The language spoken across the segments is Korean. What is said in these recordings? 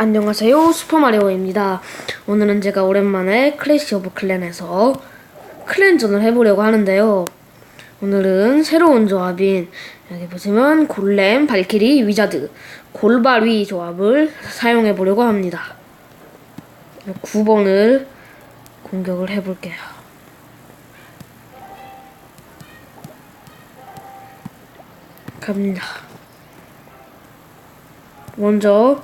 안녕하세요. 슈퍼마리오입니다. 오늘은 제가 오랜만에 클래시 오브 클랜에서 클랜전을 해보려고 하는데요. 오늘은 새로운 조합인 여기 보시면 골렘, 발키리, 위자드, 골바위 조합을 사용해 보려고 합니다. 9번을 공격을 해볼게요. 갑니다. 먼저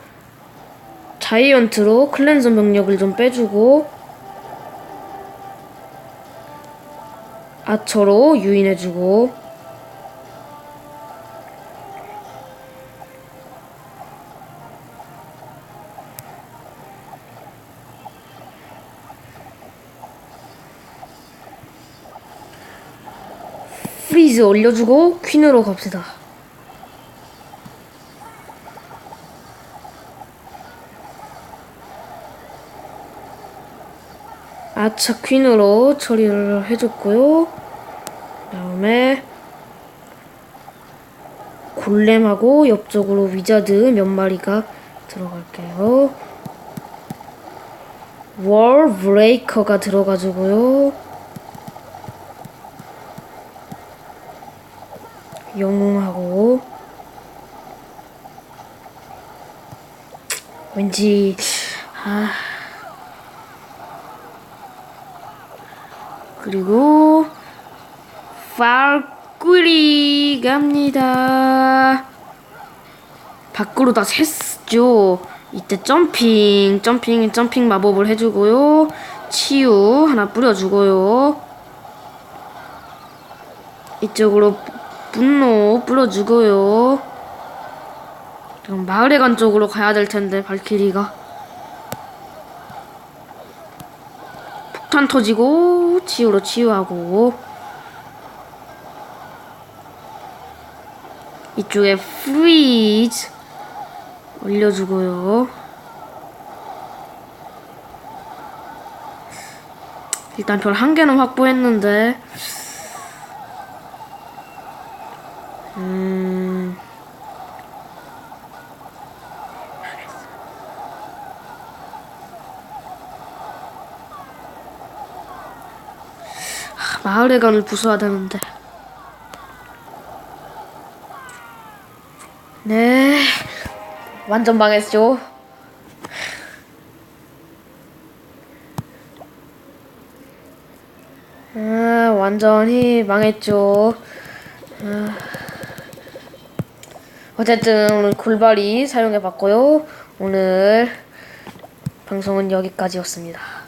자이언트로 클렌저 명력을 좀 빼주고 아처로 유인해주고 프리즈 올려주고 퀸으로 갑시다. 아차 퀸으로 처리를 해줬고요. 그다음에 골렘하고 옆쪽으로 위자드 몇 마리가 들어갈게요. 월 브레이커가 들어가지고요. 영웅하고 왠지 아 그리고 발꾸리 갑니다. 밖으로 다 샜죠. 이때 점핑, 점핑, 점핑 마법을 해주고요. 치유 하나 뿌려주고요. 이쪽으로 분노 뿌려주고요. 그럼 마을에 간 쪽으로 가야 될 텐데 발키리가. 폭탄 터지고 치유로 치유하고 이쪽에 프리즈 올려주고요. 일단 별 한 개는 확보했는데 음 마을의 간을 부숴야 되는데. 네. 완전 망했죠. 아, 완전히 망했죠. 아. 어쨌든 오늘 골발이 사용해 봤고요. 오늘 방송은 여기까지였습니다.